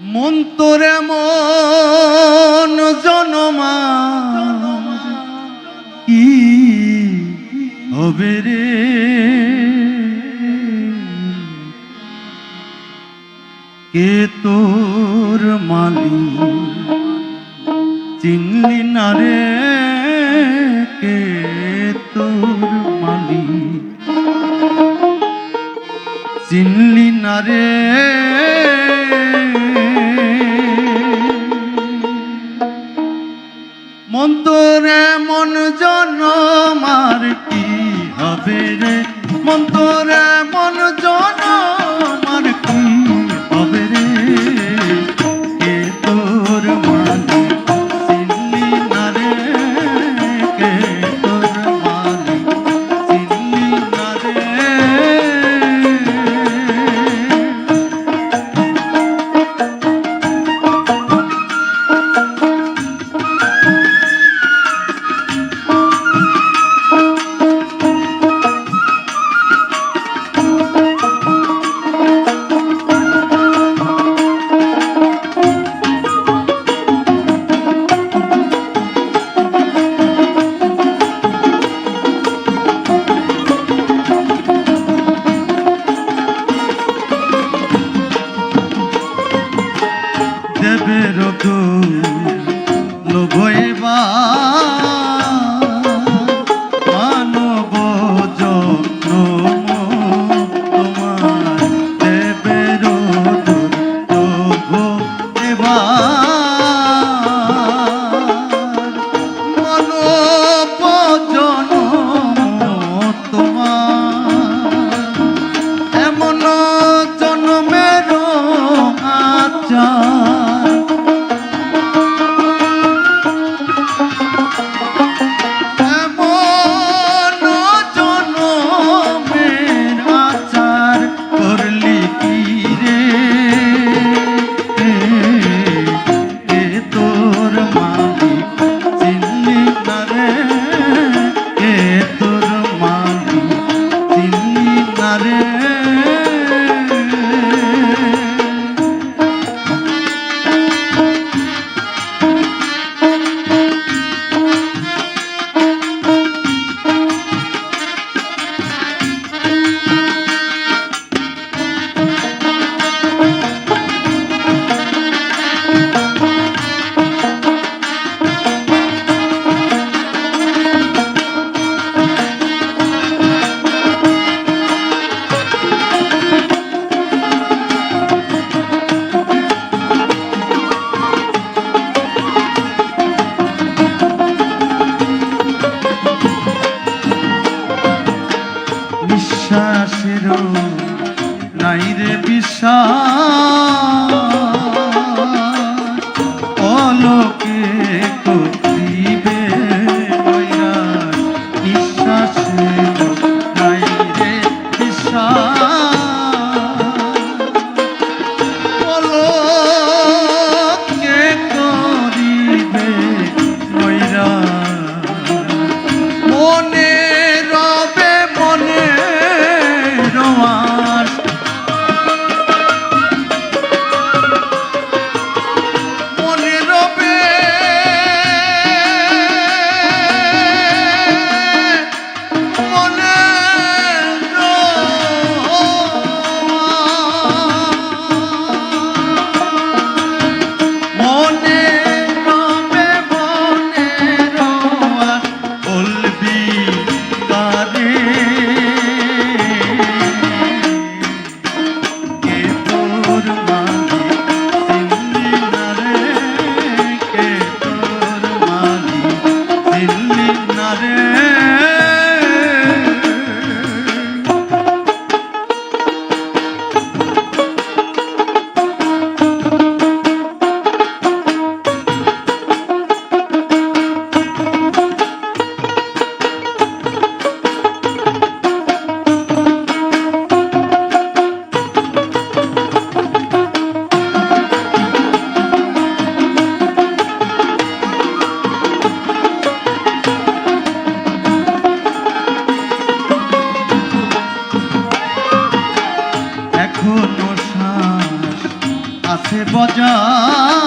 মন তোর মন জনমা। কি হবে রে? কে তোর মালি চিনলি না রে? কে তোর মালি চিনলি না রে? দেবে রতু লোভয় বিশাল এখনও শ্বাস আছে বজায়।